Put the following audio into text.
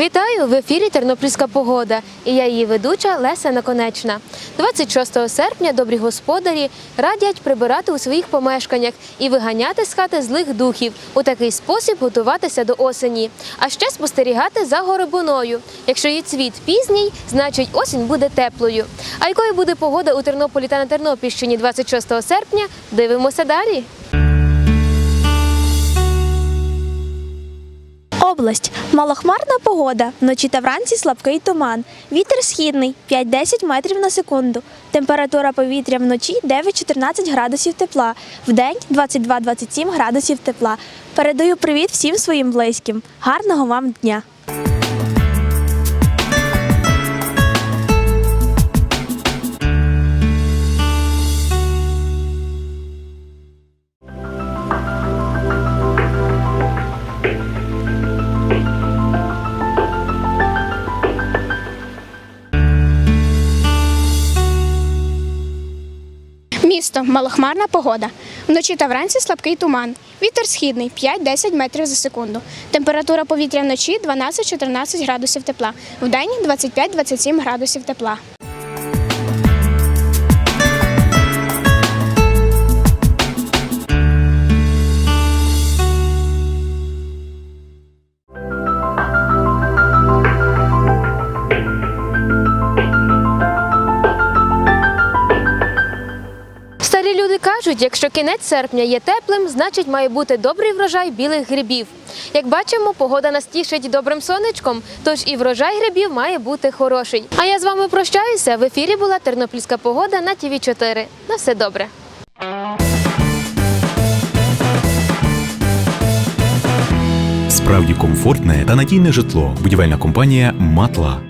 Вітаю в ефірі Тернопільська погода і я її ведуча Леся Наконечна. 26 серпня добрі господарі радять прибирати у своїх помешканнях і виганяти з хати злих духів. У такий спосіб готуватися до осені, а ще спостерігати за горобиною. Якщо її цвіт пізній, значить осінь буде теплою. А якою буде погода у Тернополі та на Тернопільщині 26 серпня? Дивимося далі. Область. Малохмарна погода. Вночі та вранці слабкий туман. Вітер східний 5-10 метрів на секунду. Температура повітря вночі 9-14 градусів тепла. Вдень 22-27 градусів тепла. Передаю привіт всім своїм близьким. Гарного вам дня! Місто малохмарна погода. Вночі та вранці слабкий туман. Вітер східний 5-10 метрів за секунду. Температура повітря вночі 12-14 градусів тепла. Вдень 25-27 градусів тепла. Люди кажуть, якщо кінець серпня є теплим, значить має бути добрий врожай білих грибів. Як бачимо, погода нас тішить добрим сонечком, тож і врожай грибів має бути хороший. А я з вами прощаюся. В ефірі була Тернопільська погода на ТВ 4 На все добре. Справді комфортне та надійне житло. Будівельна компанія Матла.